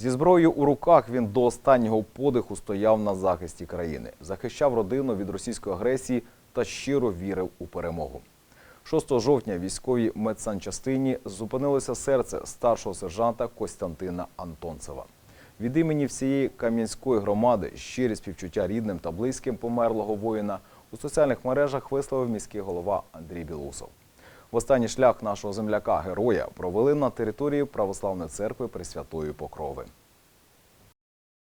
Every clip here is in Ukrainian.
Зі зброєю у руках він до останнього подиху стояв на захисті країни, захищав родину від російської агресії та щиро вірив у перемогу. 6 жовтня військовій медсанчастині зупинилося серце старшого сержанта Костянтина Антонцева. Від імені всієї Кам'янської громади щирі співчуття рідним та близьким померлого воїна у соціальних мережах висловив міський голова Андрій Білусов. В останній шлях нашого земляка-героя провели на території Православної церкви Пресвятої Покрови.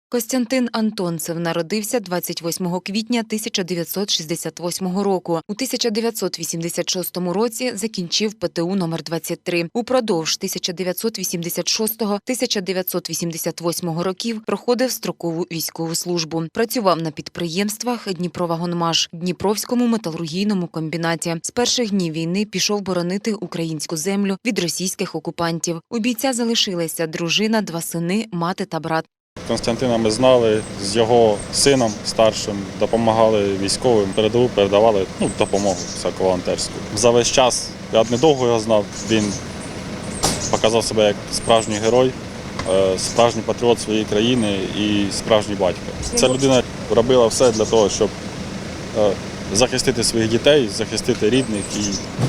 Костянтин Антонцев народився 28 квітня 1968 року. У 1986 році закінчив ПТУ номер 23. Упродовж 1986-1988 років проходив строкову військову службу. Працював на підприємствах Дніпровагонмаш, Дніпровському металургійному комбінаті. З перших днів війни пішов боронити українську землю від російських окупантів. У бійця залишилися дружина, два сини, мати та брат. Константина ми знали з його сином старшим, допомагали військовим, передову передавали ну, допомогу всяку волонтерську. За весь час я недовго його знав. Він показав себе як справжній герой, е, справжній патріот своєї країни і справжній батько. Ця людина робила все для того, щоб е, захистити своїх дітей, захистити рідних і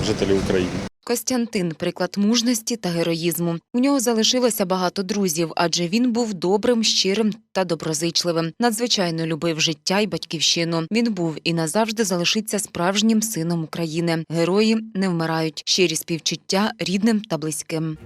жителів України. Костянтин приклад мужності та героїзму. У нього залишилося багато друзів, адже він був добрим, щирим та доброзичливим. Надзвичайно любив життя й батьківщину. Він був і назавжди залишиться справжнім сином України. Герої не вмирають. Щирі співчуття рідним та близьким.